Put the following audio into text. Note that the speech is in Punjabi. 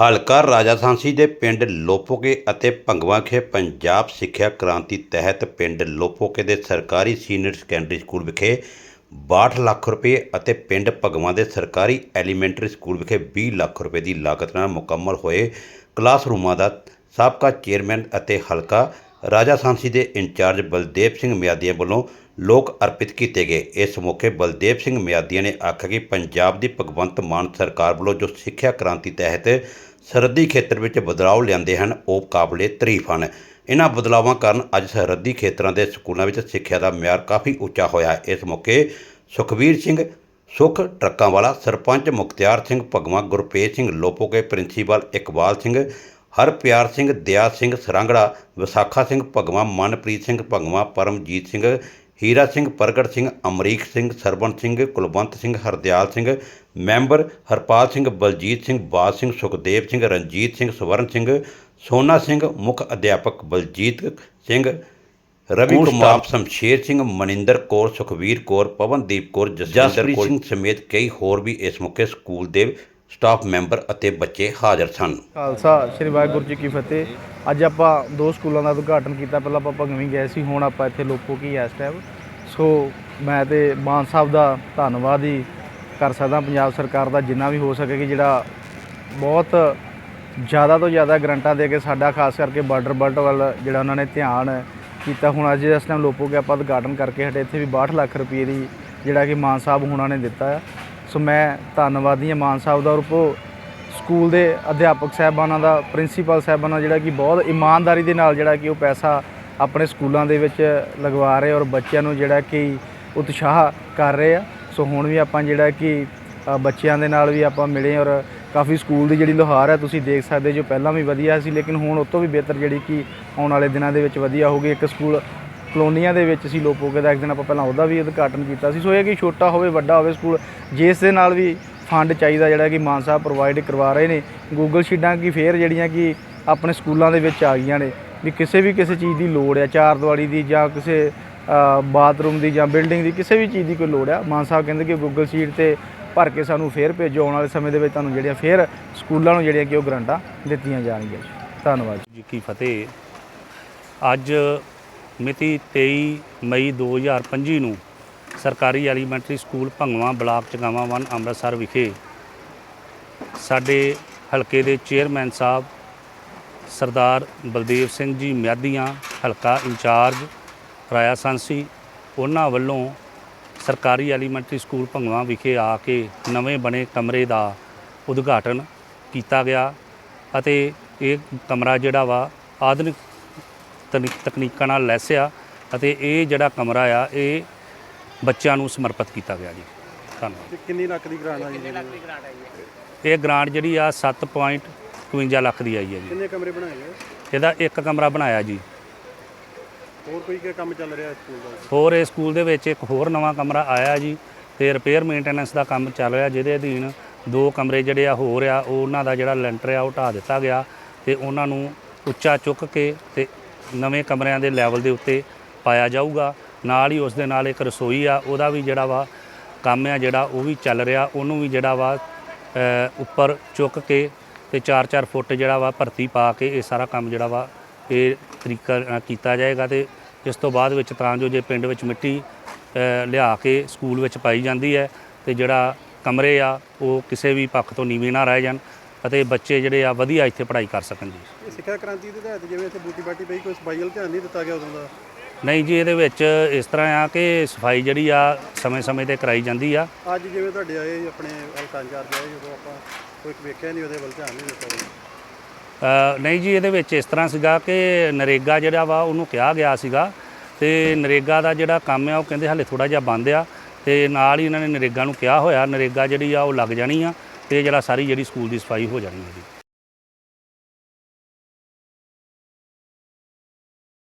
ਹਲਕਾ ਰਾਜਾਸਾਂਸੀ ਦੇ ਪਿੰਡ ਲੋਪੋਕੇ ਅਤੇ ਭੰਗਵਾਖੇ ਪੰਜਾਬ ਸਿੱਖਿਆ ਕ੍ਰਾਂਤੀ ਤਹਿਤ ਪਿੰਡ ਲੋਪੋਕੇ ਦੇ ਸਰਕਾਰੀ ਸੀਨੀਅਰ ਸੈਕੰਡਰੀ ਸਕੂਲ ਵਿਖੇ 62 ਲੱਖ ਰੁਪਏ ਅਤੇ ਪਿੰਡ ਭਗਵਾਂ ਦੇ ਸਰਕਾਰੀ ਐਲੀਮੈਂਟਰੀ ਸਕੂਲ ਵਿਖੇ 20 ਲੱਖ ਰੁਪਏ ਦੀ ਲਾਗਤ ਨਾਲ ਮੁਕੰਮਲ ਹੋਏ ਕਲਾਸਰੂਮਾਂ ਦਾ ਸਾਬਕਾ ਚੇਅਰਮੈਨ ਅਤੇ ਹਲਕਾ ਰਾਜਾਸਾਂਸੀ ਦੇ ਇੰਚਾਰਜ ਬਲਦੇਵ ਸਿੰਘ ਮਿਆਦੀਆਂ ਵੱਲੋਂ ਲੋਕ ਅਰਪਿਤ ਕੀਤੇ ਗਏ। ਇਸ ਮੌਕੇ ਬਲਦੇਵ ਸਿੰਘ ਮਿਆਦੀਆਂ ਨੇ ਆਖਿਆ ਕਿ ਪੰਜਾਬ ਦੀ ਭਗਵੰਤ ਮਾਨ ਸਰਕਾਰ ਵੱਲੋਂ ਜੋ ਸਿੱਖਿਆ ਕ੍ਰਾਂਤੀ ਤਹਿਤ ਸਰਹੱਦੀ ਖੇਤਰ ਵਿੱਚ ਬਦਲਾਅ ਲਿਆਂਦੇ ਹਨ, ਉਹ ਕਾਬਲੇ ਤਾਰੀਫ ਹਨ। ਇਹਨਾਂ ਬਦਲਾਵਾਂ ਕਾਰਨ ਅੱਜ ਸਰਹੱਦੀ ਖੇਤਰਾਂ ਦੇ ਸਕੂਲਾਂ ਵਿੱਚ ਸਿੱਖਿਆ ਦਾ ਮਿਆਰ ਕਾਫੀ ਉੱਚਾ ਹੋਇਆ। ਹੈ ਇਸ ਮੌਕੇ ਸੁਖਵੀਰ ਸਿੰਘ, ਸੁਖ ਟਰੱਕਾਂ ਵਾਲਾ, ਸਰਪੰਚ ਮੁਖਤਿਆਰ ਸਿੰਘ ਭਗਵਾਂ ਗੁਰਪ੍ਰੀਤ ਸਿੰਘ ਲੋਪੋਕੇ, ਪ੍ਰਿੰਸੀਪਲ ਇਕਬਾਲ ਸਿੰਘ ਹਰਪਿਆਰ ਸਿੰਘ ਦਿਆ ਸਿੰਘ ਸਰੰਗੜਾ ਵਿਸਾਖਾ ਸਿੰਘ ਭਗਵਾਂ ਮਨਪ੍ਰੀਤ ਸਿੰਘ ਭਗਵਾਂ ਪਰਮਜੀਤ ਸਿੰਘ ਹੀਰਾ ਸਿੰਘ ਪ੍ਰਗਟ ਸਿੰਘ ਅਮਰੀਕ ਸਿੰਘ ਸਰਵਨ ਸਿੰਘ ਕੁਲਵੰਤ ਸਿੰਘ ਹਰਦਿਆਲ ਸਿੰਘ ਮੈਂਬਰ ਹਰਪਾਲ ਸਿੰਘ ਬਲਜੀਤ ਸਿੰਘ ਬਾਜ ਸਿੰਘ ਸੁਖਦੇਵ ਸਿੰਘ ਰਣਜੀਤ ਸਿੰਘ ਸਵਰਨ ਸਿੰਘ ਸੋਨਾ ਸਿੰਘ ਮੁੱਖ ਅਧਿਆਪਕ ਬਲਜੀਤ ਸਿੰਘ ਰਵੀ ਕੁਮਾਰ ਸ਼ਮਸ਼ੇਰ ਸਿੰਘ ਮਨਿੰਦਰ ਕੌਰ ਸੁਖਵੀਰ ਕੌਰ ਪਵਨਦੀਪ ਕੌਰ ਜਸਵਿੰਦਰ ਸਿੰਘ। ਸਮੇਤ ਕਈ ਹੋਰ ਵੀ ਇਸ ਮੌਕੇ ਸਕੂਲ ਦੇ ਸਟਾਫ ਮੈਂਬਰ ਅਤੇ ਬੱਚੇ ਹਾਜ਼ਰ ਸਨ। ਖਾਲਸਾ, ਸ੍ਰੀ ਵਾਹਿਗੁਰੂ ਜੀ ਕੀ ਫਤਿਹ। ਅੱਜ ਆਪਾਂ ਦੋ ਸਕੂਲਾਂ ਦਾ ਉਦਘਾਟਨ ਕੀਤਾ। ਪਹਿਲਾਂ ਆਪਾਂ ਭੰਗਵੀਂ ਗਏ ਸੀ, ਹੁਣ ਆਪਾਂ ਇੱਥੇ ਲੋਪੋ ਕੀ ਇਸ ਟਾਈਮ ਸੋ ਮੈਂ ਤੇ ਮਾਨ ਸਾਹਿਬ ਦਾ ਧੰਨਵਾਦ ਹੀ ਕਰ ਸਕਦਾ, ਪੰਜਾਬ ਸਰਕਾਰ ਦਾ ਜਿੰਨਾ ਵੀ ਹੋ ਸਕੇ ਕਿ ਜਿਹੜਾ ਬਹੁਤ ਜ਼ਿਆਦਾ ਤੋਂ ਜ਼ਿਆਦਾ ਗਰੰਟਾਂ ਦੇ ਕੇ ਸਾਡਾ, ਖਾਸ ਕਰਕੇ ਬਾਰਡਰ ਬਲਟ ਵੱਲ ਜਿਹੜਾ ਉਹਨਾਂ ਨੇ ਧਿਆਨ ਕੀਤਾ। ਹੁਣ ਅੱਜ ਇਸ ਟਾਈਮ ਲੋਪੋ ਕੇ ਆਪਾਂ ਉਦਘਾਟਨ ਕਰਕੇ ਹਟੇ, ਇੱਥੇ ਵੀ 62 ਲੱਖ ਰੁਪਏ ਦੀ ਜਿਹੜਾ ਕਿ ਮਾਨ ਸਾਹਿਬ ਹੁਣਾਂ ਨੇ ਦਿੱਤਾ ਆ। ਸੋ ਮੈਂ ਧੰਨਵਾਦੀ ਹਾਂ ਮਾਨ ਸਾਹਿਬ ਦਾ ਔਰ ਉਪੋ ਸਕੂਲ ਦੇ ਅਧਿਆਪਕ ਸਾਹਿਬਾਨਾਂ ਦਾ, ਪ੍ਰਿੰਸੀਪਲ ਸਾਹਿਬਾਨਾਂ ਜਿਹੜਾ ਕਿ ਬਹੁਤ ਇਮਾਨਦਾਰੀ ਦੇ ਨਾਲ ਜਿਹੜਾ ਕਿ ਉਹ ਪੈਸਾ ਆਪਣੇ ਸਕੂਲਾਂ ਦੇ ਵਿੱਚ ਲਗਵਾ ਰਹੇ ਔਰ ਬੱਚਿਆਂ ਨੂੰ ਜਿਹੜਾ ਕਿ ਉਤਸ਼ਾਹ ਕਰ ਰਹੇ ਆ। ਸੋ ਹੁਣ ਵੀ ਆਪਾਂ ਜਿਹੜਾ ਕਿ ਬੱਚਿਆਂ ਦੇ ਨਾਲ ਵੀ ਆਪਾਂ ਮਿਲੇ ਔਰ ਕਾਫੀ ਸਕੂਲ ਦੀ ਜਿਹੜੀ ਲੋਹਾਰ ਹੈ ਤੁਸੀਂ ਦੇਖ ਸਕਦੇ ਜੋ ਪਹਿਲਾਂ ਵੀ ਵਧੀਆ ਸੀ ਲੇਕਿਨ ਹੁਣ ਉਸ ਤੋਂ ਵੀ ਬਿਹਤਰ ਜਿਹੜੀ ਕਿ ਆਉਣ ਵਾਲੇ ਦਿਨਾਂ ਦੇ ਵਿੱਚ ਵਧੀਆ ਹੋਊਗੀ। ਇੱਕ ਸਕੂਲ ਕਲੋਨੀਆਂ ਦੇ ਵਿੱਚ ਸੀ ਲੋਪੋਕੇ ਦਾ, ਇੱਕ ਦਿਨ ਆਪਾਂ ਪਹਿਲਾਂ ਉਹਦਾ ਵੀ ਉਦਘਾਟਨ ਕੀਤਾ ਸੀ। ਸੋ ਇਹ ਕਿ ਛੋਟਾ ਹੋਵੇ, ਵੱਡਾ ਹੋਵੇ ਸਕੂਲ, ਜਿਸ ਦੇ ਨਾਲ ਵੀ ਫੰਡ ਚਾਹੀਦਾ ਜਿਹੜਾ ਕਿ ਮਾਨ ਸਾਹਿਬ ਪ੍ਰੋਵਾਈਡ ਕਰਵਾ ਰਹੇ ਨੇ। ਗੂਗਲ ਸ਼ੀਟਾਂ ਕੀ ਫੇਰ ਜਿਹੜੀਆਂ ਕਿ ਆਪਣੇ ਸਕੂਲਾਂ ਦੇ ਵਿੱਚ ਆ ਗਈਆਂ ਨੇ, ਵੀ ਕਿਸੇ ਵੀ ਕਿਸੇ ਚੀਜ਼ ਦੀ ਲੋੜ ਹੈ, ਚਾਰ ਦੀਵਾਰੀ ਦੀ ਜਾਂ ਕਿਸੇ ਬਾਥਰੂਮ ਦੀ ਜਾਂ ਬਿਲਡਿੰਗ ਦੀ ਕਿਸੇ ਵੀ ਚੀਜ਼ ਦੀ ਕੋਈ ਲੋੜ ਹੈ। ਮਾਨ ਸਾਹਿਬ ਕਹਿੰਦੇ ਕਿ ਗੂਗਲ ਸ਼ੀਟ ਤੇ ਭਰ ਕੇ ਸਾਨੂੰ ਫੇਰ ਭੇਜੋ, ਆਉਣ ਵਾਲੇ ਸਮੇਂ ਦੇ ਵਿੱਚ ਤੁਹਾਨੂੰ ਜਿਹੜੀਆਂ ਫੇਰ ਸਕੂਲਾਂ ਨੂੰ ਜਿਹੜੀਆਂ ਕਿ ਉਹ ਗਰੰਟਾਂ ਦਿੱਤੀਆਂ ਜਾਣਗੀਆਂ। ਧੰਨਵਾਦ ਜੀ, ਕੀ ਫਤਿਹ। ਅੱਜ ਮਿਤੀ 23 ਮਈ 2025 ਨੂੰ ਸਰਕਾਰੀ elementary school Bhangwa block Chagawan 1 Amritsar ਵਿਖੇ ਸਾਡੇ ਹਲਕੇ ਦੇ ਚੇਅਰਮੈਨ ਸਾਹਿਬ ਸਰਦਾਰ ਬਲਦੇਵ ਸਿੰਘ ਜੀ ਮਿਆਦੀਆਂ ਹਲਕਾ ਇੰਚਾਰਜ ਰਾਇਆ ਸੰਸੀ, ਉਹਨਾਂ ਵੱਲੋਂ ਸਰਕਾਰੀ ਐਲੀਮੈਂਟਰੀ ਸਕੂਲ ਭੰਗਵਾ ਵਿਖੇ ਆ ਕੇ ਨਵੇਂ ਬਣੇ ਕਮਰੇ ਦਾ ਉਦਘਾਟਨ ਕੀਤਾ ਗਿਆ ਅਤੇ ਇਹ ਕਮਰਾ ਜਿਹੜਾ ਵਾ ਆਧੁਨਿਕ ਤਕਨੀਕਾਂ ਨਾਲ ਲੈਸ ਆ ਅਤੇ ਇਹ ਜਿਹੜਾ ਕਮਰਾ ਆ ਇਹ ਬੱਚਿਆਂ ਨੂੰ ਸਮਰਪਿਤ ਕੀਤਾ ਗਿਆ ਜੀ। ਧੰਨਵਾਦ। ਤੇ ਕਿੰਨੀ ਲੱਖ ਦੀ ਗ੍ਰਾਂਟ ਆਈ ਜੀ? ਇਹ ਗ੍ਰਾਂਟ ਜਿਹੜੀ ਆ 7.52 ਲੱਖ ਦੀ ਆਈ ਹੈ ਜੀ। ਕਿੰਨੇ ਕਮਰੇ ਬਣਾਏ ਗਏ? ਇਹਦਾ ਇੱਕ ਕਮਰਾ ਬਣਾਇਆ ਜੀ। ਹੋਰ ਕੋਈ ਕੀ ਕੰਮ ਚੱਲ ਰਿਹਾ ਸਕੂਲ ਦਾ? ਹੋਰ ਇਹ ਸਕੂਲ ਦੇ ਵਿੱਚ ਇੱਕ ਹੋਰ ਨਵਾਂ ਕਮਰਾ ਆਇਆ ਜੀ ਤੇ ਰਿਪੇਅਰ ਮੇਨਟੇਨੈਂਸ ਦਾ ਕੰਮ ਚੱਲ ਰਿਹਾ ਜਿਹਦੇ ਅਧੀਨ ਦੋ ਕਮਰੇ ਜਿਹੜੇ ਆ ਹੋਰ ਆ ਉਹ ਉਹਨਾਂ ਦਾ ਜਿਹੜਾ ਲੈਂਟਰ ਆ ਉਹ ਢਾ ਦਿੱਤਾ ਗਿਆ ਤੇ ਉਹਨਾਂ ਨੂੰ ਉੱਚਾ ਚੁੱਕ ਕੇ ਤੇ ਨਵੇਂ ਕਮਰਿਆਂ ਦੇ ਲੈਵਲ ਦੇ ਉੱਤੇ ਪਾਇਆ ਜਾਊਗਾ। ਨਾਲ ਹੀ ਉਸ ਦੇ ਨਾਲ ਇੱਕ ਰਸੋਈ ਆ, ਉਹਦਾ ਵੀ ਜਿਹੜਾ ਵਾ ਕੰਮ ਆ ਜਿਹੜਾ, ਉਹ ਵੀ ਚੱਲ ਰਿਹਾ। ਉਹਨੂੰ ਵੀ ਜਿਹੜਾ ਵਾ ਉੱਪਰ ਚੁੱਕ ਕੇ ਤੇ 4-4 ਫੁੱਟ ਜਿਹੜਾ ਵਾ ਭਰਤੀ ਪਾ ਕੇ ਇਹ ਸਾਰਾ ਕੰਮ ਜਿਹੜਾ ਵਾ ਇਹ ਤਰੀਕਾ ਕੀਤਾ ਜਾਏਗਾ ਤੇ ਇਸ ਤੋਂ ਬਾਅਦ ਵਿੱਚ ਤਾਂ ਜੋ ਜੇ ਪਿੰਡ ਵਿੱਚ ਮਿੱਟੀ ਲਿਆ ਕੇ ਸਕੂਲ ਵਿੱਚ ਪਾਈ ਜਾਂਦੀ ਹੈ ਤੇ ਜਿਹੜਾ ਕਮਰੇ ਆ, ਉਹ ਕਿਸੇ ਵੀ ਪੱਖ ਤੋਂ ਨੀਵੇਂ ਨਾ ਰਹਿ ਜਾਣ। ਅਤੇ ਬੱਚੇ ਜਿਹੜੇ ਆ ਵਧੀਆ ਇੱਥੇ ਪੜ੍ਹਾਈ ਕਰ ਸਕਣ ਜੀ। ਇਹ ਸਿੱਖਿਆ ਕ੍ਰਾਂਤੀ ਦੇ ਤਹਿਤ ਜਿਵੇਂ ਇੱਥੇ ਬੂਟੀ ਬਾਟੀ ਪਈ ਕੋਈ ਸਫ਼ਾਈ ਵੱਲ ਧਿਆਨ ਨਹੀਂ ਦਿੱਤਾ ਗਿਆ ਉਦੋਂ ਦਾ? ਨਹੀਂ ਜੀ ਇਹਦੇ ਵਿੱਚ ਇਸ ਤਰ੍ਹਾਂ ਆ ਕਿ ਸਫ਼ਾਈ ਜਿਹੜੀ ਆ ਸਮੇਂ-ਸਮੇਂ ਤੇ ਕਰਾਈ ਜਾਂਦੀ ਆ। ਅੱਜ ਜਿਵੇਂ ਤੁਹਾਡੇ ਆਏ ਆਪਣੇ ਹਲਕਾ ਇੰਚਾਰਜ ਆਏ ਜਦੋਂ ਆਪਾਂ ਕੋਈ ਵੇਖਿਆ ਨਹੀਂ ਉਹਦੇ ਵੱਲ ਧਿਆਨ ਨਹੀਂ ਦਿੱਤਾ ਅ, ਨਹੀਂ ਜੀ ਇਹਦੇ ਵਿੱਚ ਇਸ ਤਰ੍ਹਾਂ ਸੀਗਾ ਕਿ ਨਰੇਗਾ ਜਿਹੜਾ ਵਾ ਉਹਨੂੰ ਕਿਹਾ ਗਿਆ ਸੀਗਾ ਤੇ ਨਰੇਗਾ ਦਾ ਜਿਹੜਾ ਕੰਮ ਆ ਉਹ ਕਹਿੰਦੇ ਹਾਲੇ ਥੋੜਾ ਜਿਹਾ ਬੰਦ ਆ ਤੇ ਨਾਲ ਹੀ ਇਹਨਾਂ ਨੇ ਨਰੇਗਾ ਨੂੰ ਕਿਹਾ ਹੋਇਆ ਨਰੇਗਾ ਜਿਹੜੀ ਆ ਉਹ ਲੱਗ ਜਾਣੀ ਆ ਤੇ ਜਿਹੜਾ ਸਾਰੀ ਜਿਹੜੀ ਸਕੂਲ ਦੀ ਸਫ਼ਾਈ ਹੋ ਜਾਣੀ ਹੈ ਜੀ।